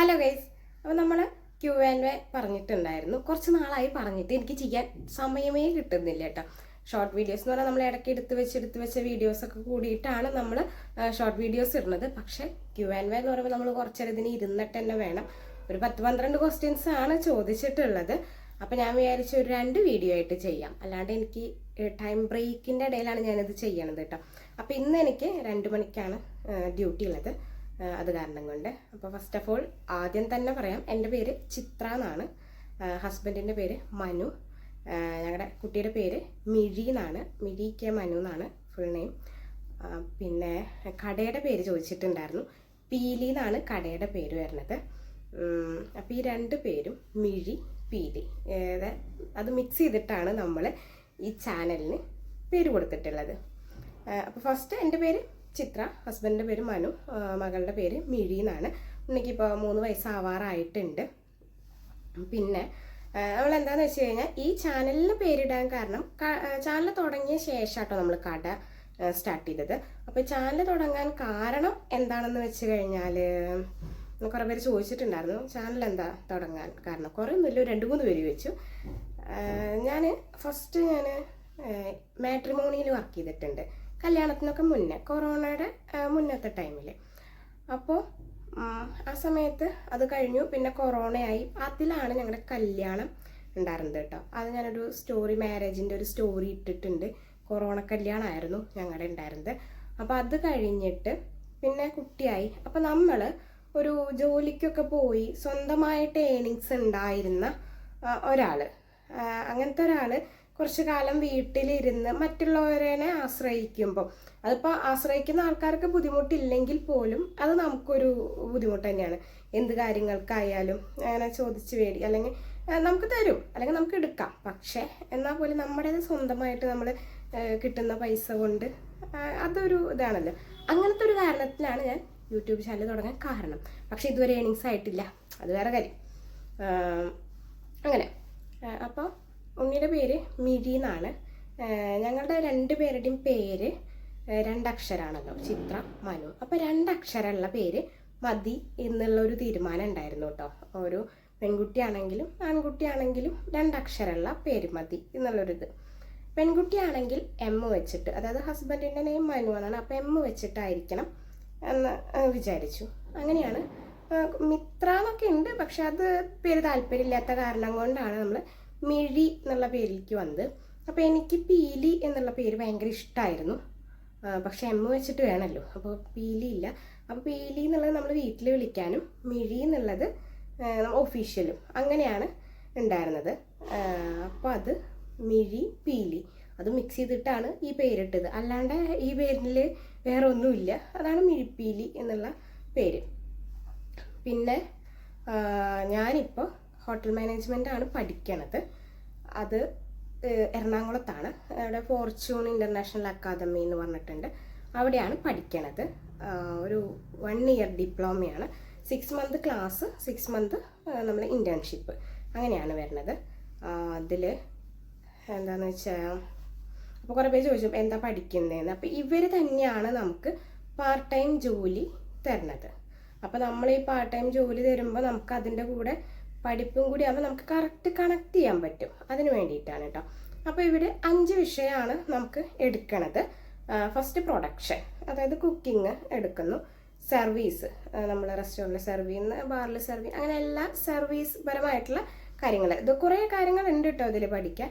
Hello guys അപ്പോൾ നമ്മൾ Q and വേ പറഞ്ഞിട്ടുണ്ടായിരുന്നു. കുറച്ച് നാളായി പറഞ്ഞിട്ട് എനിക്ക് ചെയ്യാൻ സമയമേ കിട്ടുന്നില്ല കേട്ടോ. ഷോർട്ട് വീഡിയോസ് എന്ന് പറഞ്ഞാൽ നമ്മൾ ഇടയ്ക്ക് എടുത്ത് വെച്ച് എടുത്ത് വെച്ച വീഡിയോസ് ഒക്കെ കൂടിയിട്ടാണ് നമ്മൾ ഷോർട്ട് വീഡിയോസ് ഇടുന്നത്. പക്ഷേ ക്യു ആൻഡ് വേ എന്ന് പറയുമ്പോൾ നമ്മൾ കുറച്ചേരം ഇതിന് ഇരുന്നിട്ട് തന്നെ വേണം. ഒരു പത്ത് പന്ത്രണ്ട് ക്വസ്റ്റ്യൻസ് ആണ് ചോദിച്ചിട്ടുള്ളത്. അപ്പോൾ ഞാൻ വിചാരിച്ചു ഒരു രണ്ട് വീഡിയോ ആയിട്ട് ചെയ്യാം. അല്ലാണ്ട് എനിക്ക് ടൈം ബ്രേക്കിന്റെ ഇടയിലാണ് ഞാനിത് ചെയ്യണത് കേട്ടോ. അപ്പോൾ ഇന്ന് എനിക്ക് രണ്ട് മണിക്കാണ് ഡ്യൂട്ടി ഉള്ളത്. അത് കാരണം കൊണ്ട്. അപ്പോൾ ഫസ്റ്റ് ഓഫ് ഓൾ ആദ്യം തന്നെ പറയാം എന്റെ പേര് ചിത്ര എന്നാണ്. ഹസ്ബൻഡിന്റെ പേര് മനു. ഞങ്ങളുടെ കുട്ടിയുടെ പേര് മിഴി എന്നാണ്. മിഴി കെ മനു എന്നാണ് ഫുൾ നെയിം പിന്നെ കടയുടെ പേര് ചോദിച്ചിട്ടുണ്ടായിരുന്നു. പീലി എന്നാണ് കടയുടെ പേര് വരുന്നത്. അപ്പോൾ ഈ രണ്ട് പേരും മിഴി പീലി. അത് മിക്സ് ചെയ്തിട്ടാണ് നമ്മൾ ഈ ചാനലിന് പേര് കൊടുത്തിട്ടുള്ളത്. അപ്പോൾ ഫസ്റ്റ് എന്റെ പേര് ചിത്ര ഹസ്ബൻഡിന്റെ പേര് മനു മകളുടെ പേര് മിഴി എന്നാണ്. ഉണ്ണിക്കിപ്പോൾ മൂന്ന് വയസ്സാവാറായിട്ടുണ്ട്. പിന്നെ നമ്മൾ എന്താണെന്ന് വെച്ച് കഴിഞ്ഞാൽ ഈ ചാനലിന് പേരിടാൻ കാരണം ചാനൽ തുടങ്ങിയ ശേഷം കേട്ടോ നമ്മൾ കട സ്റ്റാർട്ട് ചെയ്തത്. അപ്പോൾ ചാനൽ തുടങ്ങാൻ കാരണം എന്താണെന്ന് വെച്ച് കഴിഞ്ഞാൽ കുറേ പേര് ചോദിച്ചിട്ടുണ്ടായിരുന്നു ചാനൽ എന്താ തുടങ്ങാൻ കാരണം. കുറേ ഒന്നുമില്ല രണ്ട് മൂന്ന് പേര് ചോദിച്ചു. ഞാൻ ഫസ്റ്റ് ഞാൻ മാട്രിമോണിയിൽ വർക്ക് ചെയ്തിട്ടുണ്ട്. കല്യാണത്തിനൊക്കെ മുന്നേ കൊറോണയുടെ മുന്നത്തെ ടൈമിൽ അപ്പോൾ ആ സമയത്ത് അത് കഴിഞ്ഞു. പിന്നെ കൊറോണയായി. അതിലാണ് ഞങ്ങളുടെ കല്യാണം ഉണ്ടായിരുന്നത് കേട്ടോ. അത് ഞാനൊരു സ്റ്റോറി മാരേജിന്റെ ഒരു സ്റ്റോറി ഇട്ടിട്ടുണ്ട്. കൊറോണ കല്യാണമായിരുന്നു ഞങ്ങളുടെ ഉണ്ടായിരുന്നത്. അപ്പോൾ അത് കഴിഞ്ഞിട്ട് പിന്നെ കുട്ടിയായി. അപ്പോൾ നമ്മൾ ഒരു ജോലിക്കൊക്കെ പോയി സ്വന്തമായിട്ട് ഏണിങ്സ് ഉണ്ടായിരുന്ന ഒരാൾ അങ്ങനത്തെ ഒരാൾ കുറച്ച് കാലം വീട്ടിലിരുന്ന് മറ്റുള്ളവരെ ആശ്രയിക്കുമ്പോൾ അതിപ്പോൾ ആശ്രയിക്കുന്ന ആൾക്കാർക്ക് ബുദ്ധിമുട്ടില്ലെങ്കിൽ പോലും അത് നമുക്കൊരു ബുദ്ധിമുട്ട് തന്നെയാണ്. എന്ത് കാര്യങ്ങൾക്കായാലും അങ്ങനെ ചോദിച്ച് വേടി അല്ലെങ്കിൽ നമുക്ക് തരും അല്ലെങ്കിൽ നമുക്ക് എടുക്കാം. പക്ഷേ എന്നാൽ പോലും നമ്മുടേത് സ്വന്തമായിട്ട് നമ്മൾ കിട്ടുന്ന പൈസ കൊണ്ട് അതൊരു ഇതാണല്ലോ. അങ്ങനത്തെ ഒരു കാരണത്തിലാണ് ഞാൻ യൂട്യൂബ് ചാനൽ തുടങ്ങാൻ കാരണം. പക്ഷേ ഇതുവരെ ഏണിങ്സ് ആയിട്ടില്ല. അത് വേറെ കാര്യം. അങ്ങനെ. അപ്പോൾ ഉണ്ണിയുടെ പേര് മിഴി എന്നാണ്. ഞങ്ങളുടെ രണ്ട് പേരുടെയും പേര് രണ്ടക്ഷരാണല്ലോ. ചിത്ര മനു. അപ്പോൾ രണ്ടക്ഷരമുള്ള പേര് മതി എന്നുള്ള ഒരു തീരുമാനം ഉണ്ടായിരുന്നു കേട്ടോ. ഒരു പെൺകുട്ടിയാണെങ്കിലും ആൺകുട്ടിയാണെങ്കിലും രണ്ടക്ഷരമുള്ള പേര് മതി എന്നുള്ളൊരിത്. പെൺകുട്ടിയാണെങ്കിൽ എം വെച്ചിട്ട് അതായത് ഹസ്ബൻഡിന്റെ നെയിം മനു എന്നാണ്. അപ്പോൾ എം വെച്ചിട്ടായിരിക്കണം എന്ന് വിചാരിച്ചു. അങ്ങനെയാണ്. മിത്ര എന്നൊക്കെ ഉണ്ട് പക്ഷെ അത് പേര് താല്പര്യമില്ലാത്ത കാരണം കൊണ്ടാണ് നമ്മൾ മിഴി എന്നുള്ള പേരിലേക്ക് വന്നത്. അപ്പോൾ എനിക്ക് പീലി എന്നുള്ള പേര് ഭയങ്കര ഇഷ്ടമായിരുന്നു പക്ഷെ എം വെച്ചിട്ട് വേണമല്ലോ അപ്പോൾ പീലി ഇല്ല. അപ്പോൾ പീലി എന്നുള്ളത് നമ്മൾ വീട്ടിൽ വിളിക്കാനും മിഴി എന്നുള്ളത് ഒഫീഷ്യലും അങ്ങനെയാണ് ഉണ്ടായിരുന്നത്. അപ്പോൾ അത് മിഴി പീലി. അത് മിക്സ് ചെയ്തിട്ടാണ് ഈ പേരിട്ടത്. അല്ലാണ്ട് ഈ പേരിൽ വേറെ ഒന്നുമില്ല. അതാണ് മിഴിപ്പീലി എന്നുള്ള പേര്. പിന്നെ ഞാനിപ്പോൾ ഹോട്ടൽ മാനേജ്മെന്റ് ആണ് പഠിക്കണത്. അത് എറണാകുളത്താണ്. അവിടെ ഫോർച്യൂൺ ഇന്റർനാഷണൽ അക്കാദമി എന്ന് പറഞ്ഞിട്ടുണ്ട്. അവിടെയാണ് പഠിക്കണത്. ഒരു one year ഡിപ്ലോമയാണ്. Six month class six month നമ്മൾ ഇന്റേൺഷിപ്പ് അങ്ങനെയാണ് വരുന്നത്. അതിൽ എന്താണെന്ന് വെച്ചാൽ അപ്പോൾ കുറേ പേര് ചോദിച്ചു എന്താ പഠിക്കുന്നതെന്ന് അപ്പോൾ ഇവർ തന്നെയാണ് നമുക്ക് പാർട്ട് ടൈം ജോലി തരുന്നത്. അപ്പോൾ നമ്മൾ ഈ പാർട്ട് ടൈം ജോലി തരുമ്പോൾ നമുക്ക് അതിന്റെ കൂടെ പഠിപ്പും കൂടി ആകുമ്പോൾ നമുക്ക് കറക്റ്റ് കണക്ട് ചെയ്യാൻ പറ്റും. അതിന് വേണ്ടിയിട്ടാണ് കേട്ടോ അപ്പോൾ ഇവിടെ അഞ്ച് വിഷയമാണ് നമുക്ക് എടുക്കണത്. ഫസ്റ്റ് പ്രൊഡക്ഷൻ അതായത് കുക്കിംഗ് എടുക്കുന്നു. സർവീസ് നമ്മൾ റെസ്റ്റോറന്റിൽ സെർവ് ചെയ്യുന്ന ബാറിൽ സെർവ് ചെയ്യുന്ന അങ്ങനെ എല്ലാ സർവീസ് പരമായിട്ടുള്ള കാര്യങ്ങൾ ഇത് കുറേ കാര്യങ്ങൾ ഉണ്ട് കേട്ടോ ഇതിൽ പഠിക്കാൻ.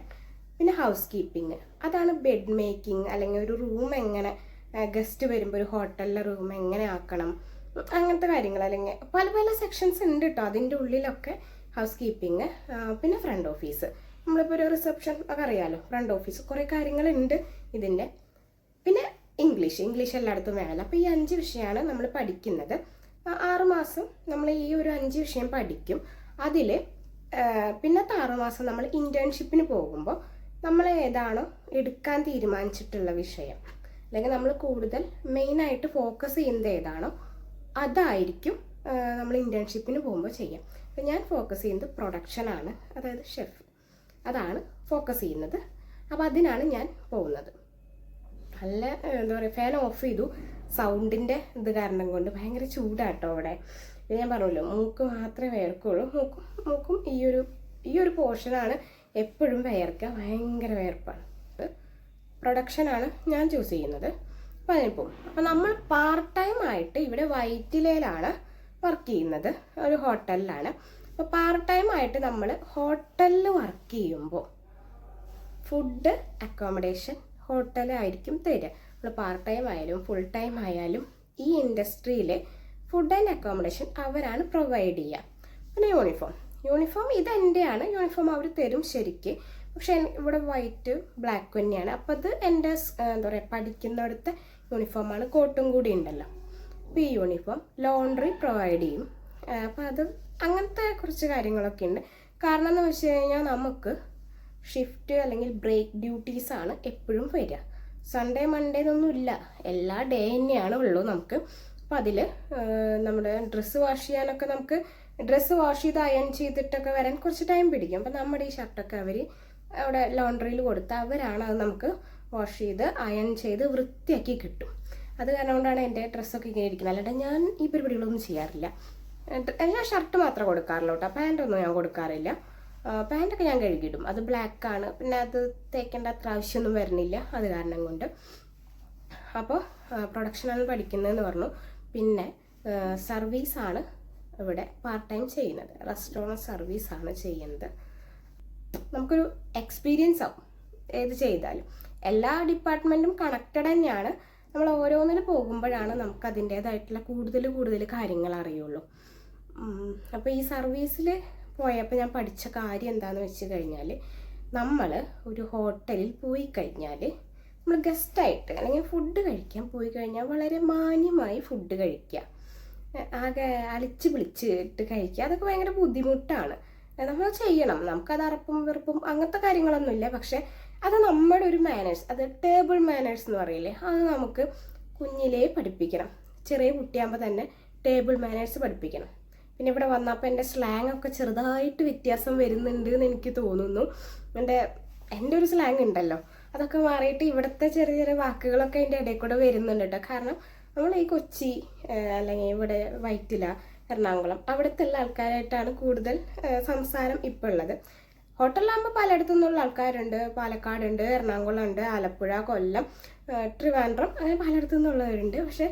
പിന്നെ ഹൗസ് കീപ്പിംഗ് അതാണ് ബെഡ് മേക്കിംഗ് അല്ലെങ്കിൽ ഒരു റൂം എങ്ങനെ ഗസ്റ്റ് വരുമ്പോൾ ഒരു ഹോട്ടലിലെ റൂം എങ്ങനെ ആക്കണം അങ്ങനത്തെ കാര്യങ്ങൾ അല്ലെങ്കിൽ പല പല സെക്ഷൻസ് ഉണ്ട് കേട്ടോ അതിന്റെ ഉള്ളിലൊക്കെ ഹൗസ് കീപ്പിംഗ് പിന്നെ ഫ്രണ്ട് ഓഫീസ് നമ്മളിപ്പോൾ ഒരു റിസപ്ഷൻ ഒക്കെ അറിയാമല്ലോ ഫ്രണ്ട് ഓഫീസ് കുറേ കാര്യങ്ങളുണ്ട് ഇതിന്റെ. പിന്നെ ഇംഗ്ലീഷ് ഇംഗ്ലീഷ് എല്ലായിടത്തും വേണമല്ലോ അപ്പോൾ ഈ അഞ്ച് വിഷയമാണ് നമ്മൾ പഠിക്കുന്നത്. ആറ് മാസം നമ്മൾ ഈ ഒരു അഞ്ച് വിഷയം പഠിക്കും. അതിൽ പിന്നത്തെ ആറ് മാസം നമ്മൾ ഇന്റേൺഷിപ്പിന് പോകുമ്പോൾ നമ്മൾ ഏതാണോ എടുക്കാൻ തീരുമാനിച്ചിട്ടുള്ള വിഷയം അല്ലെങ്കിൽ നമ്മൾ കൂടുതൽ മെയിനായിട്ട് ഫോക്കസ് ചെയ്യുന്നത് ഏതാണോ അതായിരിക്കും നമ്മൾ ഇന്റേൺഷിപ്പിന് പോകുമ്പോൾ ചെയ്യാം. അപ്പം ഞാൻ ഫോക്കസ് ചെയ്യുന്നത് പ്രൊഡക്ഷനാണ് അതായത് ഷെഫ് അതാണ് ഫോക്കസ് ചെയ്യുന്നത്. അപ്പോൾ അതിനാണ് ഞാൻ പോകുന്നത്. നല്ല എന്താ പറയുക ഫാൻ ഓഫ് ചെയ്തു. സൗണ്ടിന്റെ ഇത് കാരണം കൊണ്ട് ഭയങ്കര ചൂടാട്ടോ അവിടെ. ഞാൻ പറഞ്ഞല്ലോ മൂക്ക് മാത്രമേ വേർക്കുള്ളൂ. മൂക്കും മൂക്കും ഈ ഒരു ഈ ഒരു പോർഷനാണ് എപ്പോഴും വേർക്കുക. ഭയങ്കര വേർപ്പാണ്. പ്രൊഡക്ഷനാണ് ഞാൻ ചൂസ് ചെയ്യുന്നത്. അപ്പോൾ അതിന് പോകും. അപ്പം നമ്മൾ പാർട്ട് ടൈം ആയിട്ട് ഇവിടെ വൈറ്റിലയിലാണ് വർക്ക് ചെയ്യുന്നത് ഒരു ഹോട്ടലിലാണ്. അപ്പോൾ പാർട്ട് ടൈം ആയിട്ട് നമ്മൾ ഹോട്ടലിൽ വർക്ക് ചെയ്യുമ്പോൾ ഫുഡ് അക്കോമഡേഷൻ ഹോട്ടലായിരിക്കും തരിക. നമ്മൾ പാർട്ട് ടൈം ആയാലും ഫുൾ ടൈം ആയാലും ഈ ഇൻഡസ്ട്രിയിലെ ഫുഡ് ആൻഡ് അക്കോമഡേഷൻ അവരാണ് പ്രൊവൈഡ് ചെയ്യുക. പിന്നെ യൂണിഫോം യൂണിഫോം ഇത് എന്റെയാണ് യൂണിഫോം അവർ തരും ശരിക്ക്. പക്ഷെ ഇവിടെ വൈറ്റ് ബ്ലാക്ക് തന്നെയാണ്. അപ്പോൾ അത് എന്റെ എന്താ പറയുക പഠിക്കുന്നിടത്തെ യൂണിഫോമാണ് കോട്ടും കൂടി ഉണ്ടല്ലോ. ഈ യൂണിഫോം ലോണ്ടറി പ്രൊവൈഡ് ചെയ്യും. അപ്പം അത് അങ്ങനത്തെ കുറച്ച് കാര്യങ്ങളൊക്കെ ഉണ്ട്. കാരണം എന്ന് വെച്ച് കഴിഞ്ഞാൽ നമുക്ക് ഷിഫ്റ്റ് അല്ലെങ്കിൽ ബ്രേക്ക് ഡ്യൂട്ടീസാണ് എപ്പോഴും വരിക. സൺഡേ മൺഡേ എന്നൊന്നും ഇല്ല. എല്ലാ ഡേ തന്നെയാണ് ഉള്ളൂ നമുക്ക്. അപ്പം അതിൽ നമ്മുടെ ഡ്രസ്സ് വാഷ് ചെയ്യാനൊക്കെ നമുക്ക് ഡ്രസ്സ് വാഷ് ചെയ്ത് അയൺ ചെയ്തിട്ടൊക്കെ വരാൻ കുറച്ച് ടൈം പിടിക്കും. അപ്പം നമ്മുടെ ഈ ഷർട്ടൊക്കെ അവർ അവിടെ ലോണ്ടറിയിൽ കൊടുത്ത് അവരാണ് അത് നമുക്ക് വാഷ് ചെയ്ത് അയൺ ചെയ്ത് വൃത്തിയാക്കി കിട്ടും. അത് കാരണം കൊണ്ടാണ് എന്റെ ഡ്രസ്സൊക്കെ ഇങ്ങനെ ഇരിക്കുന്നത്. അല്ലാണ്ട് ഞാൻ ഈ പരിപാടികളൊന്നും ചെയ്യാറില്ല. എല്ലാ ഷർട്ട് മാത്രം കൊടുക്കാറുള്ളൂ കേട്ടോ. പാന്റൊന്നും ഞാൻ കൊടുക്കാറില്ല. പാന്റൊക്കെ ഞാൻ കഴുകിയിടും. അത് ബ്ലാക്കാണ്. പിന്നെ അത് തേക്കേണ്ട അത്ര ആവശ്യമൊന്നും വരുന്നില്ല. അത് കാരണം കൊണ്ട്. അപ്പോൾ പ്രൊഡക്ഷനാണ് പഠിക്കുന്നതെന്ന് പറഞ്ഞു. പിന്നെ സർവീസാണ് ഇവിടെ പാർട്ട് ടൈം ചെയ്യുന്നത്. റെസ്റ്റോറന്റ് സർവീസാണ് ചെയ്യുന്നത്. നമുക്കൊരു എക്സ്പീരിയൻസ് ആവും ഏത് ചെയ്താലും. എല്ലാ ഡിപ്പാർട്ട്മെന്റും കണക്റ്റഡ് തന്നെയാണ്. നമ്മൾ ഓരോന്നിന് പോകുമ്പോഴാണ് നമുക്ക് അതിന്റേതായിട്ടുള്ള കൂടുതൽ കൂടുതൽ കാര്യങ്ങൾ അറിയുള്ളൂ. അപ്പോൾ ഈ സർവീസിൽ പോയപ്പോൾ ഞാൻ പഠിച്ച കാര്യം എന്താണെന്ന് വെച്ച് കഴിഞ്ഞാൽ നമ്മൾ ഒരു ഹോട്ടലിൽ പോയി കഴിഞ്ഞാൽ നമ്മൾ ഗസ്റ്റായിട്ട് അല്ലെങ്കിൽ ഫുഡ് കഴിക്കാൻ പോയി കഴിഞ്ഞാൽ വളരെ മാന്യമായി ഫുഡ് കഴിക്കുക ആകെ അലിച്ച് പിളിച്ചിട്ട് കഴിക്കുക അതൊക്കെ ഭയങ്കര ബുദ്ധിമുട്ടാണ്. നമ്മൾ ചെയ്യണം. നമുക്കത് അറപ്പും വെറുപ്പും അങ്ങനത്തെ കാര്യങ്ങളൊന്നുമില്ല. പക്ഷെ അത് നമ്മുടെ ഒരു മാനേഴ്സ് അത് ടേബിൾ മാനേഴ്സ് എന്ന് പറയില്ലേ അത് നമുക്ക് കുഞ്ഞിലേ പഠിപ്പിക്കണം. ചെറിയ കുട്ടിയാകുമ്പോൾ തന്നെ ടേബിൾ മാനേഴ്സ് പഠിപ്പിക്കണം. പിന്നെ ഇവിടെ വന്നപ്പോൾ എന്റെ സ്ലാങ് ഒക്കെ ചെറുതായിട്ട് വ്യത്യാസം വരുന്നുണ്ട് എന്ന് എനിക്ക് തോന്നുന്നു. എന്റെ എന്റെ ഒരു സ്ലാങ് ഉണ്ടല്ലോ അതൊക്കെ മാറിയിട്ട് ഇവിടുത്തെ ചെറിയ ചെറിയ വാക്കുകളൊക്കെ അതിന്റെ ഇടയിൽ കൂടെ വരുന്നുണ്ട് കേട്ടോ. കാരണം നമ്മൾ ഈ കൊച്ചി അല്ലെങ്കിൽ ഇവിടെ വൈറ്റില എറണാകുളം അവിടുത്തെ ഉള്ള ആൾക്കാരായിട്ടാണ് കൂടുതൽ സംസാരം ഇപ്പോൾ ഉള്ളത്. ഹോട്ടലിലാകുമ്പോൾ പലയിടത്തു നിന്നുള്ള ആൾക്കാരുണ്ട്. പാലക്കാടുണ്ട് എറണാകുളം ഉണ്ട് ആലപ്പുഴ കൊല്ലം ട്രിവാൻഡ്രം അങ്ങനെ പലയിടത്തു നിന്നുള്ളവരുണ്ട് പക്ഷെ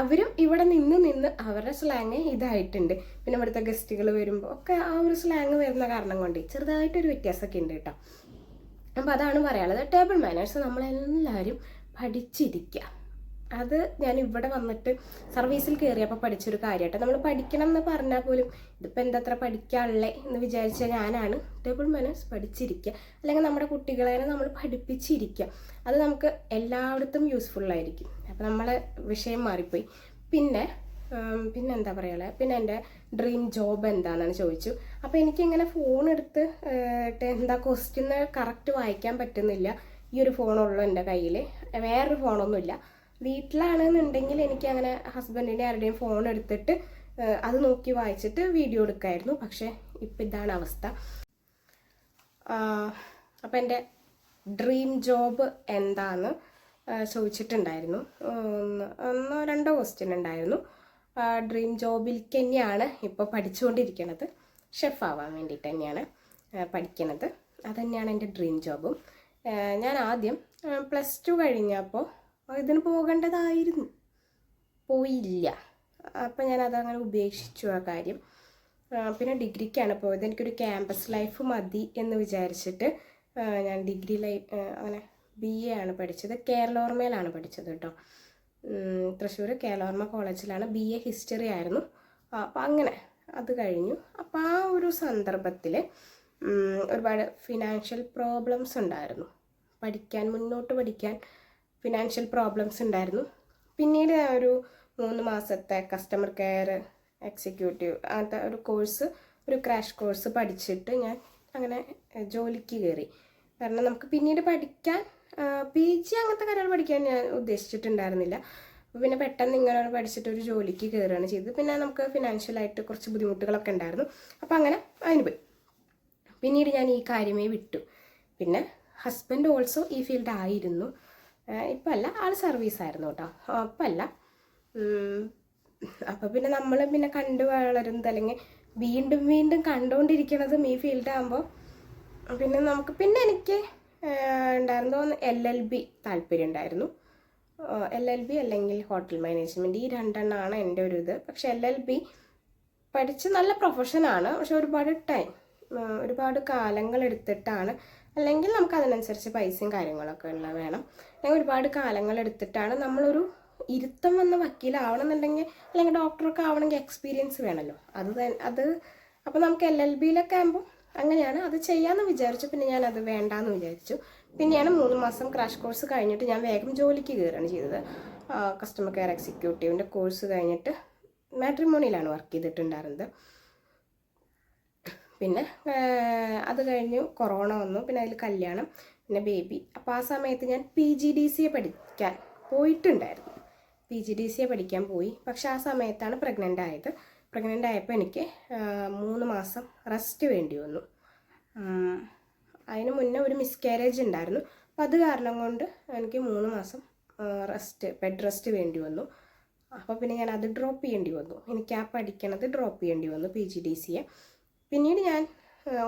അവരും ഇവിടെ നിന്ന് നിന്ന് അവരുടെ സ്ലാങ് ഇതായിട്ടുണ്ട്. പിന്നെ ഇവിടുത്തെ ഗസ്റ്റുകൾ വരുമ്പോൾ ഒക്കെ ആ ഒരു സ്ലാങ് വരുന്ന കാരണം കൊണ്ട് ചെറുതായിട്ടൊരു വ്യത്യാസമൊക്കെ ഉണ്ട് കേട്ടോ. അപ്പോൾ അതാണ് പറയാനുള്ളത്. ടേബിൾ മാനേഴ്സ് നമ്മളെല്ലാവരും പഠിച്ചിരിക്കുക അത് ഞാൻ ഇവിടെ വന്നിട്ട് സർവീസിൽ കയറിയപ്പോൾ പഠിച്ചൊരു കാര്യമായിട്ട് നമ്മൾ പഠിക്കണം എന്ന് പറഞ്ഞാൽ പോലും ഇതിപ്പോൾ എന്തത്ര പഠിക്കാനുള്ളേ എന്ന് വിചാരിച്ച ഞാനാണ് ടേബിൾ മാനേഴ്സ് പഠിച്ചിരിക്കുക അല്ലെങ്കിൽ നമ്മുടെ കുട്ടികളെ നമ്മൾ പഠിപ്പിച്ചിരിക്കുക അത് നമുക്ക് എല്ലായിടത്തും യൂസ്ഫുള്ളായിരിക്കും അപ്പോൾ നമ്മളെ വിഷയം മാറിപ്പോയി. പിന്നെ പിന്നെ എന്താ പറയുക പിന്നെ എന്റെ ഡ്രീം ജോബ് എന്താണെന്ന് ചോദിച്ചു. അപ്പോൾ എനിക്കിങ്ങനെ ഫോൺ എടുത്ത് എന്താ ക്വസ്റ്റ്യൻ കറക്റ്റ് വായിക്കാൻ പറ്റുന്നില്ല. ഈ ഒരു ഫോണുള്ളൂ എന്റെ കയ്യിൽ വേറൊരു ഫോണൊന്നുമില്ല വീട്ടിലാണെന്നുണ്ടെങ്കിൽ എനിക്ക് അങ്ങനെ ഹസ്ബൻഡിന്റെ ആരുടെയും ഫോൺ എടുത്തിട്ട് അത് നോക്കി വായിച്ചിട്ട് വീഡിയോ എടുക്കായിരുന്നു. പക്ഷേ ഇപ്പം ഇതാണ് അവസ്ഥ. അപ്പം എന്റെ ഡ്രീം ജോബ് എന്താന്ന് ചോദിച്ചിട്ടുണ്ടായിരുന്നു. ഒന്ന് രണ്ടോ ക്വസ്റ്റ്യൻ ഉണ്ടായിരുന്നു. ഡ്രീം ജോബിലേക്ക് തന്നെയാണ് ഇപ്പോൾ പഠിച്ചുകൊണ്ടിരിക്കുന്നത് ഷെഫ് ആവാൻ വേണ്ടിയിട്ട് തന്നെയാണ് പഠിക്കുന്നത് അതുതന്നെയാണ് എന്റെ ഡ്രീം ജോബും ഞാൻ ആദ്യം പ്ലസ് ടു കഴിഞ്ഞപ്പോൾ ഇതിന് പോകേണ്ടതായിരുന്നു. പോയില്ല. അപ്പം ഞാൻ അതങ്ങനെ ഉപേക്ഷിച്ചു ആ കാര്യം. പിന്നെ ഡിഗ്രിക്കാണ് പോയത്. എനിക്കൊരു ക്യാമ്പസ് ലൈഫ് മതി എന്ന് വിചാരിച്ചിട്ട് ഞാൻ ഡിഗ്രി ലൈഫ് അങ്ങനെ ബി എ ആണ് പഠിച്ചത്. കേരളോർമയിലാണ് പഠിച്ചത് കേട്ടോ തൃശ്ശൂർ കേരളോർമ കോളേജിലാണ്. ബി എ ഹിസ്റ്ററി ആയിരുന്നു. അപ്പം അങ്ങനെ അത് കഴിഞ്ഞു. അപ്പം ആ ഒരു സന്ദർഭത്തിൽ ഒരുപാട് ഫിനാൻഷ്യൽ പ്രോബ്ലംസ് ഉണ്ടായിരുന്നു. പഠിക്കാൻ മുന്നോട്ട് പഠിക്കാൻ ഫിനാൻഷ്യൽ പ്രോബ്ലംസ് ഉണ്ടായിരുന്നു. പിന്നീട് ഒരു മൂന്ന് മാസത്തെ കസ്റ്റമർ കെയർ എക്സിക്യൂട്ടീവ് അങ്ങനത്തെ ഒരു കോഴ്സ് ഒരു ക്രാഷ് കോഴ്സ് പഠിച്ചിട്ട് ഞാൻ അങ്ങനെ ജോലിക്ക് കയറി കാരണം നമുക്ക് പിന്നീട് പഠിക്കാൻ പി ജി അങ്ങനത്തെ കാര്യങ്ങൾ പഠിക്കാൻ ഞാൻ ഉദ്ദേശിച്ചിട്ടുണ്ടായിരുന്നില്ല. പിന്നെ പെട്ടെന്ന് ഇങ്ങനെ പഠിച്ചിട്ട് ഒരു ജോലിക്ക് കയറുകയാണ് ചെയ്തത്. പിന്നെ നമുക്ക് ഫിനാൻഷ്യലായിട്ട് കുറച്ച് ബുദ്ധിമുട്ടുകളൊക്കെ ഉണ്ടായിരുന്നു. അപ്പോൾ അങ്ങനെ അതിന് പോയി. പിന്നീട് ഞാൻ ഈ കാര്യമേ വിട്ടു. പിന്നെ ഹസ്ബൻഡ് ഓൾസോ ഈ ഫീൽഡ് ആയിരുന്നു. ഇപ്പം അല്ല ആൾ സർവീസ് ആയിരുന്നു കേട്ടോ അപ്പം അല്ല അപ്പോൾ പിന്നെ നമ്മൾ പിന്നെ കണ്ടു വളരുന്നത് അല്ലെങ്കിൽ വീണ്ടും വീണ്ടും കണ്ടുകൊണ്ടിരിക്കണതും ഈ ഫീൽഡാകുമ്പോൾ പിന്നെ നമുക്ക് പിന്നെ എനിക്ക് ഉണ്ടായിരുന്നു എൽ എൽ ബി താല്പര്യം ഉണ്ടായിരുന്നു എൽ എൽ ബി അല്ലെങ്കിൽ ഹോട്ടൽ മാനേജ്മെന്റ് ഈ രണ്ടെണ്ണമാണ് എന്റെ ഒരു ഇത്. പക്ഷേ എൽ എൽ ബി പഠിച്ച് നല്ല പ്രൊഫഷനാണ് പക്ഷെ ഒരുപാട് ടൈം ഒരുപാട് കാലങ്ങൾ എടുത്തിട്ടാണ്. അല്ലെങ്കിൽ നമുക്ക് അതിനനുസരിച്ച് പൈസയും കാര്യങ്ങളൊക്കെ ഉള്ള വേണം. അല്ലെങ്കിൽ ഒരുപാട് കാലങ്ങൾ എടുത്തിട്ടാണ് നമ്മളൊരു ഇരുത്തം വന്ന വക്കീലാവണമെന്നുണ്ടെങ്കിൽ അല്ലെങ്കിൽ ഡോക്ടറൊക്കെ ആവണമെങ്കിൽ എക്സ്പീരിയൻസ് വേണമല്ലോ അത് അത് അപ്പോൾ നമുക്ക് എൽ എൽ ബിയിലൊക്കെ ആകുമ്പോൾ അങ്ങനെയാണ്. അത് ചെയ്യാമെന്ന് വിചാരിച്ചു. പിന്നെ ഞാൻ അത് വേണ്ടാന്ന് വിചാരിച്ചു. പിന്നെയാണ് മൂന്ന് മാസം ക്രാഷ് കോഴ്സ് കഴിഞ്ഞിട്ട് ഞാൻ വേഗം ജോലിക്ക് കയറുകയാണ് ചെയ്തത്. കസ്റ്റമർ കെയർ എക്സിക്യൂട്ടീവിന്റെ കോഴ്സ് കഴിഞ്ഞിട്ട് മാട്രിമോണിയിലാണ് വർക്ക് ചെയ്തിട്ടുണ്ടായിരുന്നത്. പിന്നെ അത് കഴിഞ്ഞു കൊറോണ വന്നു. പിന്നെ അതിൽ കല്യാണം. പിന്നെ ബേബി. അപ്പോൾ ആ സമയത്ത് ഞാൻ പി ജി ഡി സിയെ പഠിക്കാൻ പോയിട്ടുണ്ടായിരുന്നു. പി ജി ഡി സിയെ പഠിക്കാൻ പോയി. പക്ഷെ ആ സമയത്താണ് പ്രഗ്നന്റ് ആയത്. പ്രഗ്നന്റ് ആയപ്പോൾ എനിക്ക് മൂന്ന് മാസം റെസ്റ്റ് വേണ്ടി വന്നു. അതിനു മുന്നേ ഒരു മിസ്കാരേജ് ഉണ്ടായിരുന്നു. അപ്പം അത് കാരണം കൊണ്ട് എനിക്ക് മൂന്ന് മാസം റെസ്റ്റ് ബെഡ് റെസ്റ്റ് വേണ്ടി വന്നു. അപ്പോൾ പിന്നെ ഞാൻ അത് ഡ്രോപ്പ് ചെയ്യേണ്ടി വന്നു. എനിക്ക് ആ പഠിക്കണത് ഡ്രോപ്പ് ചെയ്യേണ്ടി വന്നു പി ജി ഡി സിയെ പിന്നീട് ഞാൻ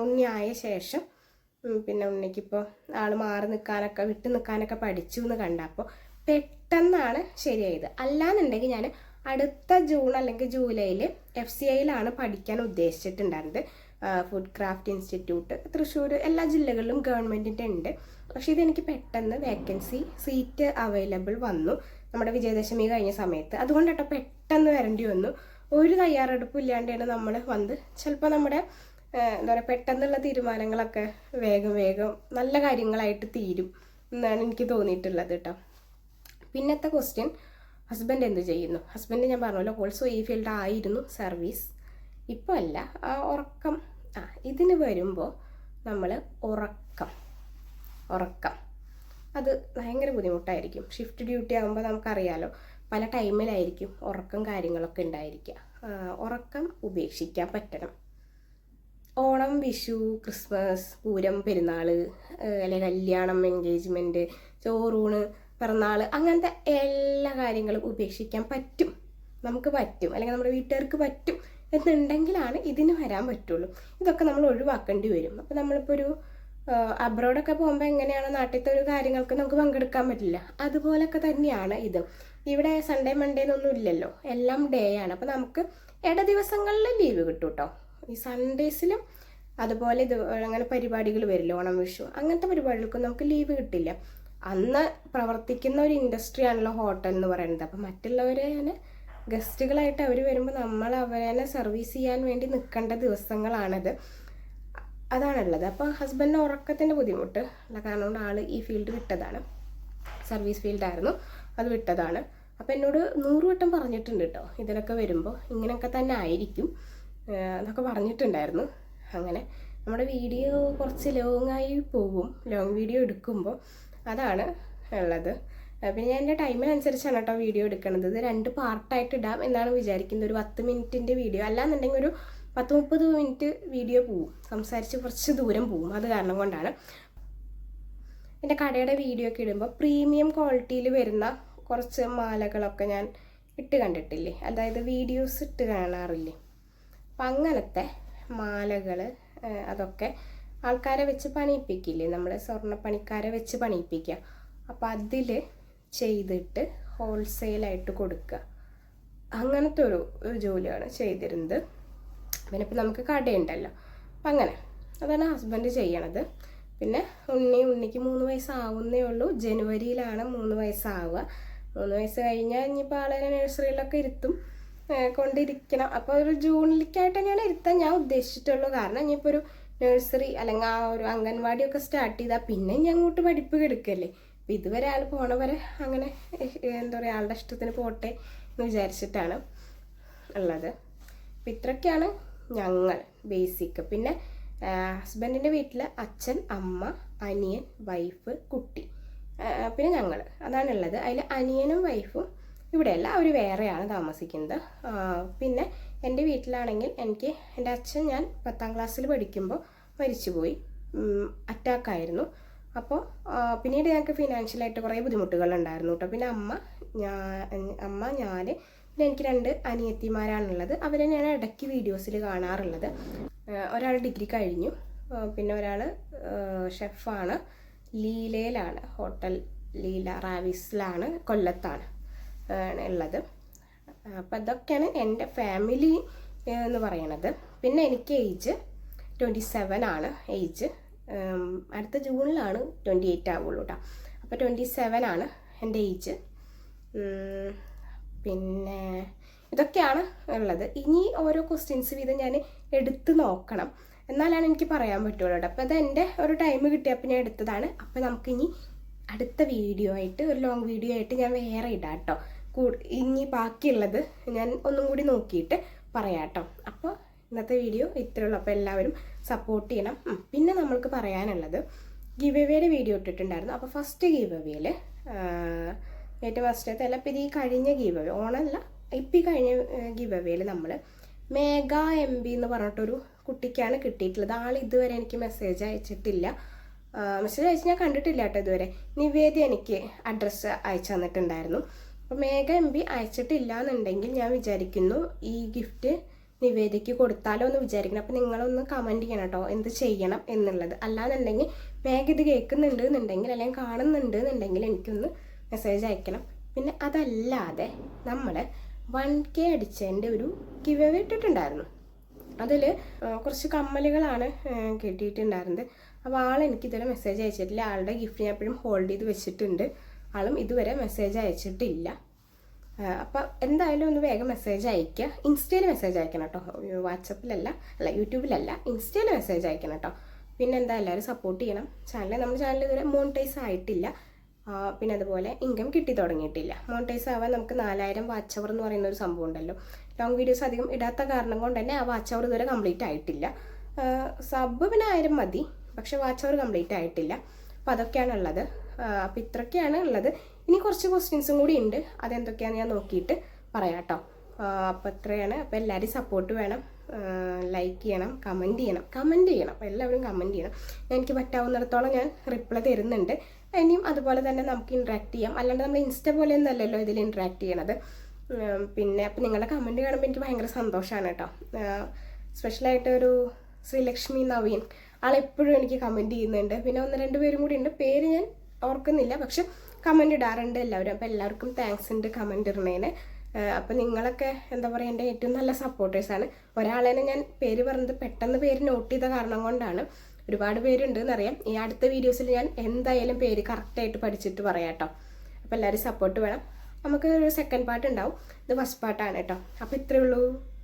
ഉണ്ണിയായ ശേഷം പിന്നെ ഉണ്ണിക്കിപ്പോൾ ആൾ മാറി നിൽക്കാനൊക്കെ വിട്ട് നിൽക്കാനൊക്കെ പഠിച്ചു എന്ന് കണ്ടപ്പോൾ പെട്ടെന്നാണ് ശരിയായത്. അല്ലാന്നുണ്ടെങ്കിൽ ഞാൻ അടുത്ത ജൂൺ അല്ലെങ്കിൽ ജൂലൈയിൽ എഫ് സി ഐയിലാണ് പഠിക്കാൻ ഉദ്ദേശിച്ചിട്ടുണ്ടായിരുന്നത്. ഫുഡ് ക്രാഫ്റ്റ് ഇൻസ്റ്റിറ്റ്യൂട്ട് തൃശ്ശൂർ എല്ലാ ജില്ലകളിലും ഗവൺമെന്റിന്റെ ഉണ്ട്. പക്ഷേ ഇതെനിക്ക് പെട്ടെന്ന് വേക്കൻസി സീറ്റ് അവൈലബിൾ വന്നു. നമ്മുടെ വിജയദശമി കഴിഞ്ഞ സമയത്ത്. അതുകൊണ്ട് കേട്ടോ പെട്ടെന്ന് വരേണ്ടി വന്നു. ഒരു തയ്യാറെടുപ്പും ഇല്ലാണ്ടാണ് നമ്മൾ വന്ന്. ചിലപ്പോൾ നമ്മുടെ എന്താ പറയുക പെട്ടെന്നുള്ള തീരുമാനങ്ങളൊക്കെ വേഗം വേഗം നല്ല കാര്യങ്ങളായിട്ട് തീരും എന്നാണ് എനിക്ക് തോന്നിയിട്ടുള്ളത് കേട്ടോ പിന്നത്തെ ക്വസ്റ്റ്യൻ ഹസ്ബൻഡ് എന്ത് ചെയ്യുന്നു? ഹസ്ബൻഡ് ഞാൻ പറഞ്ഞല്ലോ ഓൾസോ ഈ ഫീൽഡ് ആയിരുന്നു സർവീസ് ഇപ്പോൾ അല്ല ഉറക്കം ആ ഇതിന് വരുമ്പോൾ നമ്മൾ ഉറക്കം ഉറക്കം. അത് ഭയങ്കര ബുദ്ധിമുട്ടായിരിക്കും. ഷിഫ്റ്റ് ഡ്യൂട്ടി ആകുമ്പോൾ നമുക്കറിയാലോ പല ടൈമിലായിരിക്കും ഉറക്കം കാര്യങ്ങളൊക്കെ ഉണ്ടായിരിക്കുക. ഉറക്കം ഉപേക്ഷിക്കാൻ പറ്റണം. ഓണം വിഷു ക്രിസ്മസ് പൂരം പെരുന്നാൾ അല്ലെങ്കിൽ കല്യാണം എൻഗേജ്മെന്റ് ചോറൂണ് പിറന്നാൾ അങ്ങനത്തെ എല്ലാ കാര്യങ്ങളും ഉപേക്ഷിക്കാൻ പറ്റും. നമുക്ക് പറ്റും. അല്ലെങ്കിൽ നമ്മുടെ വീട്ടുകാർക്ക് പറ്റും എന്നുണ്ടെങ്കിലാണ് ഇതിന് വരാൻ പറ്റുള്ളൂ. ഇതൊക്കെ നമ്മൾ ഒഴിവാക്കേണ്ടി വരും. അപ്പോൾ നമ്മളിപ്പോൾ ഒരു അബ്രോഡൊക്കെ പോകുമ്പോൾ എങ്ങനെയാണ് നാട്ടിലത്തെ ഒരു കാര്യങ്ങൾക്ക് നമുക്ക് പങ്കെടുക്കാൻ പറ്റില്ല. അതുപോലൊക്കെ തന്നെയാണ് ഇത്. ഇവിടെ സൺഡേ മൺഡേ എന്നൊന്നും ഇല്ലല്ലോ. എല്ലാം ഡേ ആണ്. അപ്പോൾ നമുക്ക് ഇട ദിവസങ്ങളിൽ ലീവ് കിട്ടും കേട്ടോ ഈ സൺഡേസിലും അതുപോലെ ഇത് അങ്ങനെ പരിപാടികൾ വരില്ല ഓണം വിഷു അങ്ങനത്തെ പരിപാടികൾക്കും നമുക്ക് ലീവ് കിട്ടില്ല. അന്ന് പ്രവർത്തിക്കുന്ന ഒരു ഇൻഡസ്ട്രി ആണല്ലോ ഹോട്ടൽ എന്ന് പറയുന്നത്. അപ്പം മറ്റുള്ളവരെ ഗസ്റ്റുകളായിട്ട് അവർ വരുമ്പോൾ നമ്മൾ അവരെ സർവീസ് ചെയ്യാൻ വേണ്ടി നിൽക്കേണ്ട ദിവസങ്ങളാണത്. അതാണുള്ളത്. അപ്പോൾ ഹസ്ബൻഡിന് ഉറക്കത്തിന്റെ ബുദ്ധിമുട്ട് ഉള്ള കാരണം കൊണ്ട് ആൾ ഈ ഫീൽഡ് വിട്ടതാണ്. സർവീസ് ഫീൽഡായിരുന്നു അത് വിട്ടതാണ്. അപ്പോൾ എന്നോട് നൂറ് വട്ടം പറഞ്ഞിട്ടുണ്ട് കേട്ടോ ഇതിനൊക്കെ വരുമ്പോൾ ഇങ്ങനെയൊക്കെ തന്നെ ആയിരിക്കും. എന്നൊക്കെ പറഞ്ഞിട്ടുണ്ടായിരുന്നു. അങ്ങനെ നമ്മുടെ വീഡിയോ കുറച്ച് ലോങ്ങായി പോകും. ലോങ് വീഡിയോ എടുക്കുമ്പോൾ അതാണ് ഉള്ളത്. പിന്നെ ഞാൻ എന്റെ ടൈമിനനുസരിച്ചാണ് കേട്ടോ വീഡിയോ എടുക്കുന്നത് ഇത് രണ്ട് പാർട്ടായിട്ട് ഇടാം എന്നാണ് വിചാരിക്കുന്നത്. ഒരു പത്ത് മിനിറ്റിന്റെ വീഡിയോ അല്ലാന്നുണ്ടെങ്കിൽ ഒരു പത്ത് മുപ്പത് മിനിറ്റ് വീഡിയോ പോവും. സംസാരിച്ച് കുറച്ച് ദൂരം പോവും. അത് കാരണം കൊണ്ടാണ്. എന്റെ കടയുടെ വീഡിയോ ഒക്കെ ഇടുമ്പോൾ പ്രീമിയം ക്വാളിറ്റിയിൽ വരുന്ന കുറച്ച് മാലകളൊക്കെ ഞാൻ ഇട്ട് കണ്ടിട്ടില്ലേ? അതായത് വീഡിയോസ് ഇട്ട് കാണാറില്ലേ? അപ്പം അങ്ങനത്തെ മാലകൾ അതൊക്കെ ആൾക്കാരെ വെച്ച് പണിയിപ്പിക്കില്ലേ? നമ്മൾ സ്വർണപ്പണിക്കാരെ വെച്ച് പണിയിപ്പിക്കുക അപ്പം അതിൽ ചെയ്തിട്ട് ഹോൾസെയിലായിട്ട് കൊടുക്കുക അങ്ങനത്തെ ഒരു ജോലിയാണ് ചെയ്തിരുന്നത്. പിന്നെ ഇപ്പം നമുക്ക് കടയുണ്ടല്ലോ. അപ്പം അങ്ങനെ. അതാണ് ഹസ്ബൻഡ് ചെയ്യണത്. പിന്നെ ഉണ്ണി ഉണ്ണിക്ക് മൂന്ന് വയസ്സാവുന്നേ ഉള്ളൂ. ജനുവരിയിലാണ് മൂന്ന് വയസ്സാവുക. മൂന്ന് വയസ്സ് കഴിഞ്ഞാൽ ഇനിയിപ്പോൾ ആളെ നഴ്സറിയിലൊക്കെ ഇരുത്തും. കൊണ്ടിരിക്കണം. അപ്പോൾ ഒരു ജൂണിലേക്കായിട്ട് തന്നെയാണ് ഇരുത്താൻ ഞാൻ ഉദ്ദേശിച്ചിട്ടുള്ളൂ. കാരണം ഇനിയിപ്പോൾ ഒരു നഴ്സറി അല്ലെങ്കിൽ ആ ഒരു അംഗൻവാടി ഒക്കെ സ്റ്റാർട്ട് ചെയ്താൽ പിന്നെ ഞാൻ അങ്ങോട്ട് പഠിപ്പ് കെടുക്കല്ലേ അപ്പോൾ ഇതുവരെ ആൾ പോണ വരെ അങ്ങനെ എന്താ പറയുക ആളുടെ ഇഷ്ടത്തിന് പോട്ടെ എന്ന് വിചാരിച്ചിട്ടാണ് ഉള്ളത്. അപ്പം ഇത്രയൊക്കെയാണ് ഞങ്ങൾ ബേസിക് പിന്നെ ഹസ്ബൻഡിന്റെ വീട്ടിൽ അച്ഛൻ അമ്മ അനിയൻ വൈഫ് കുട്ടി. പിന്നെ ഞങ്ങൾ. അതാണുള്ളത് അതിൽ അനിയനും വൈഫും ഇവിടെയല്ല അവർ വേറെയാണ് താമസിക്കുന്നത്. പിന്നെ എന്റെ വീട്ടിലാണെങ്കിൽ എനിക്ക് എന്റെ അച്ഛൻ ഞാൻ പത്താം ക്ലാസ്സിൽ പഠിക്കുമ്പോൾ മരിച്ചുപോയി. അറ്റാക്കായിരുന്നു അപ്പോൾ പിന്നീട് ഞങ്ങൾക്ക് ഫിനാൻഷ്യലായിട്ട് കുറേ ബുദ്ധിമുട്ടുകളുണ്ടായിരുന്നു കേട്ടോ. പിന്നെ അമ്മ ഞാൻ അമ്മ ഞാൻ പിന്നെ എനിക്ക് രണ്ട് അനിയത്തിമാരാണുള്ളത്. അവരെ ഞാൻ ഇടയ്ക്ക് വീഡിയോസിൽ കാണാറുള്ളത്. ഒരാൾ ഡിഗ്രി കഴിഞ്ഞു. പിന്നെ ഒരാൾ ഷെഫാണ്. ലീലയിലാണ്. ഹോട്ടൽ ലീല റാവിസിലാണ്. കൊല്ലത്താണ്. ആണ് ഉള്ളത്. അപ്പം അതൊക്കെയാണ് എന്റെ ഫാമിലി എന്ന് പറയണത്. പിന്നെ എനിക്ക് ഏജ് ട്വന്റി സെവൻ ആണ് ഏജ് അടുത്ത ജൂണിലാണ് ട്വന്റി എയ്റ്റ് ആവുള്ളൂ കേട്ടോ അപ്പോൾ ട്വന്റി സെവൻ ആണ് എന്റെ ഏജ് പിന്നെ ഇതൊക്കെയാണ് ഉള്ളത്. ഇനി ഓരോ ക്വസ്റ്റ്യൻസ് വീതം ഞാൻ എടുത്ത് നോക്കണം. എന്നാലാണ് എനിക്ക് പറയാൻ പറ്റുള്ളൂ കേട്ടോ അപ്പോൾ അത് എന്റെ ഒരു ടൈം കിട്ടിയപ്പോൾ ഞാൻ എടുത്തതാണ്. അപ്പോൾ നമുക്കിനി അടുത്ത വീഡിയോ ആയിട്ട് ഒരു ലോങ് വീഡിയോ ആയിട്ട് ഞാൻ വേറെ ഇടാം കേട്ടോ ഇനി ബാക്കിയുള്ളത് ഞാൻ ഒന്നും കൂടി നോക്കിയിട്ട് പറയാം കേട്ടോ അപ്പോൾ ഇന്നത്തെ വീഡിയോ ഇത്രേ ഉള്ളൂ അപ്പോൾ എല്ലാവരും സപ്പോർട്ട് ചെയ്യണം. പിന്നെ നമ്മൾക്ക് പറയാനുള്ളത് ഗീവ് എവേയുടെ വീഡിയോ ഇട്ടിട്ടുണ്ടായിരുന്നു. അപ്പോൾ ഫസ്റ്റ് ഗീവ് എവേയിൽ ഏറ്റവും ഫസ്റ്റത്തെ അല്ല ഇപ്പോൾ ഇത് ഈ കഴിഞ്ഞ ഗീവ് അവേ ഓണമല്ല ഇപ്പം ഈ കഴിഞ്ഞ ഗീവ് എവേയിൽ നമ്മൾ മേഘ എം ബി എന്ന് പറഞ്ഞിട്ടൊരു കുട്ടിക്കാണ് കിട്ടിയിട്ടുള്ളത്. ആൾ ഇതുവരെ എനിക്ക് മെസ്സേജ് അയച്ചിട്ടില്ല. മെസ്സേജ് അയച്ച് ഞാൻ കണ്ടിട്ടില്ല കേട്ടോ ഇതുവരെ. നിവേദി എനിക്ക് അഡ്രസ്സ് അയച്ചു തന്നിട്ടുണ്ടായിരുന്നു. അപ്പോൾ മേഘ എം പി അയച്ചിട്ടില്ല എന്നുണ്ടെങ്കിൽ ഞാൻ വിചാരിക്കുന്നു ഈ ഗിഫ്റ്റ് നിവേദിക്ക് കൊടുത്താലോ എന്ന് വിചാരിക്കണം അപ്പോൾ നിങ്ങളൊന്ന് കമന്റ് ചെയ്യണം കേട്ടോ എന്ത് ചെയ്യണം എന്നുള്ളത്. അല്ലാന്നുണ്ടെങ്കിൽ മേഘ ഇത് കേൾക്കുന്നുണ്ട് എന്നുണ്ടെങ്കിൽ അല്ലെങ്കിൽ കാണുന്നുണ്ട് എന്നുണ്ടെങ്കിൽ എനിക്കൊന്ന് മെസ്സേജ് അയക്കണം. പിന്നെ അതല്ലാതെ നമ്മൾ വൺ കെ അടിച്ചതിന്റെ ഒരു കിവ ഇട്ടിട്ടുണ്ടായിരുന്നു. അതിൽ കുറച്ച് കമ്മലുകളാണ് കിട്ടിയിട്ടുണ്ടായിരുന്നത്. അപ്പോൾ ആൾ എനിക്ക് ഇതുവരെ മെസ്സേജ് അയച്ചിട്ടില്ല. ആളുടെ ഗിഫ്റ്റ് ഞാൻ എപ്പോഴും ഹോൾഡ് ചെയ്ത് വെച്ചിട്ടുണ്ട്. ആളും ഇതുവരെ മെസ്സേജ് അയച്ചിട്ടില്ല. അപ്പം എന്തായാലും ഒന്ന് വേഗം മെസ്സേജ് അയയ്ക്കുക ഇൻസ്റ്റയിൽ മെസ്സേജ് അയക്കണം കേട്ടോ വാട്സപ്പിലല്ല അല്ല യൂട്യൂബിലല്ല. ഇൻസ്റ്റയിൽ മെസ്സേജ് അയക്കണം കേട്ടോ പിന്നെ എന്താ എല്ലാവരും സപ്പോർട്ട് ചെയ്യണം. ചാനൽ നമ്മുടെ ചാനൽ ഇതുവരെ മോണിറ്റൈസ് ആയിട്ടില്ല. പിന്നെ അതുപോലെ ഇൻകം കിട്ടി തുടങ്ങിയിട്ടില്ല. മോണിറ്റൈസ് ആവാൻ നമുക്ക് നാലായിരം വാച്ച് അവർ എന്ന് പറയുന്ന ഒരു സംഭവം ഉണ്ടല്ലോ. ലോങ് വീഡിയോസ് അധികം ഇടാത്ത കാരണം കൊണ്ട് തന്നെ ആ വാച്ച് അവർ ഇതുവരെ കംപ്ലീറ്റ് ആയിട്ടില്ല. സബ് പിന്നെ ആയിരം മതി. പക്ഷെ വാച്ച് അവർ കംപ്ലീറ്റ് ആയിട്ടില്ല. അപ്പോൾ അതൊക്കെയാണ് ഉള്ളത് അപ്പോൾ ഇത്രയൊക്കെയാണ് ഉള്ളത്. ഇനി കുറച്ച് ക്വസ്റ്റ്യൻസും കൂടി ഉണ്ട്. അതെന്തൊക്കെയാണെന്ന് ഞാൻ നോക്കിയിട്ട് പറയാം കേട്ടോ. അപ്പോൾ ഇത്രയാണ്. അപ്പോൾ എല്ലാവരും സപ്പോർട്ട് വേണം. ലൈക്ക് ചെയ്യണം കമന്റ് ചെയ്യണം. കമന്റ് ചെയ്യണം. എല്ലാവരും കമന്റ് ചെയ്യണം. എനിക്ക് പറ്റാവുന്നിടത്തോളം ഞാൻ റിപ്ലൈ തരുന്നുണ്ട്. ഇനിയും അതുപോലെ തന്നെ നമുക്ക് ഇൻട്രാക്ട് ചെയ്യാം. അല്ലാണ്ട് നമ്മൾ ഇൻസ്റ്റ പോലെ ഒന്നല്ലല്ലോ ഇതിൽ ഇൻട്രാക്ട് ചെയ്യണത്. പിന്നെ അപ്പോൾ നിങ്ങളുടെ കമന്റ് കാണുമ്പോൾ എനിക്ക് ഭയങ്കര സന്തോഷമാണ് കേട്ടോ. സ്പെഷ്യലായിട്ട് ഒരു ശ്രീലക്ഷ്മി നവീൻ. ആളെപ്പോഴും എനിക്ക് കമന്റ് ചെയ്യുന്നുണ്ട്. പിന്നെ ഒന്ന് രണ്ട് പേരും കൂടി ഉണ്ട്. പേര് ഞാൻ ഓർക്കുന്നില്ല. പക്ഷെ കമന്റ് ഇടാറുണ്ട് എല്ലാവരും. അപ്പോൾ എല്ലാവർക്കും താങ്ക്സ് ഉണ്ട് കമന്റ് ഇടുന്നതിന്. അപ്പോൾ നിങ്ങളൊക്കെ എന്താ പറയുക എന്റെ ഏറ്റവും നല്ല സപ്പോർട്ടേഴ്സാണ് ഒരാളേനെ ഞാൻ പേര് പറഞ്ഞത് പെട്ടെന്ന് പേര് നോട്ട് ചെയ്ത കാരണം കൊണ്ടാണ്. ഒരുപാട് പേരുണ്ട് എന്നറിയാം ഈ അടുത്ത വീഡിയോസിൽ ഞാൻ എന്തായാലും പേര് കറക്റ്റായിട്ട് പഠിച്ചിട്ട് പറയാം കേട്ടോ. അപ്പോൾ എല്ലാവരും സപ്പോർട്ട് വേണം. നമുക്ക് ഒരു സെക്കൻഡ് പാർട്ട് ഉണ്ടാവും. ഇത് ഫസ്റ്റ് പാർട്ടാണ് കേട്ടോ. അപ്പോൾ ഇത്രയേ ഉള്ളൂ.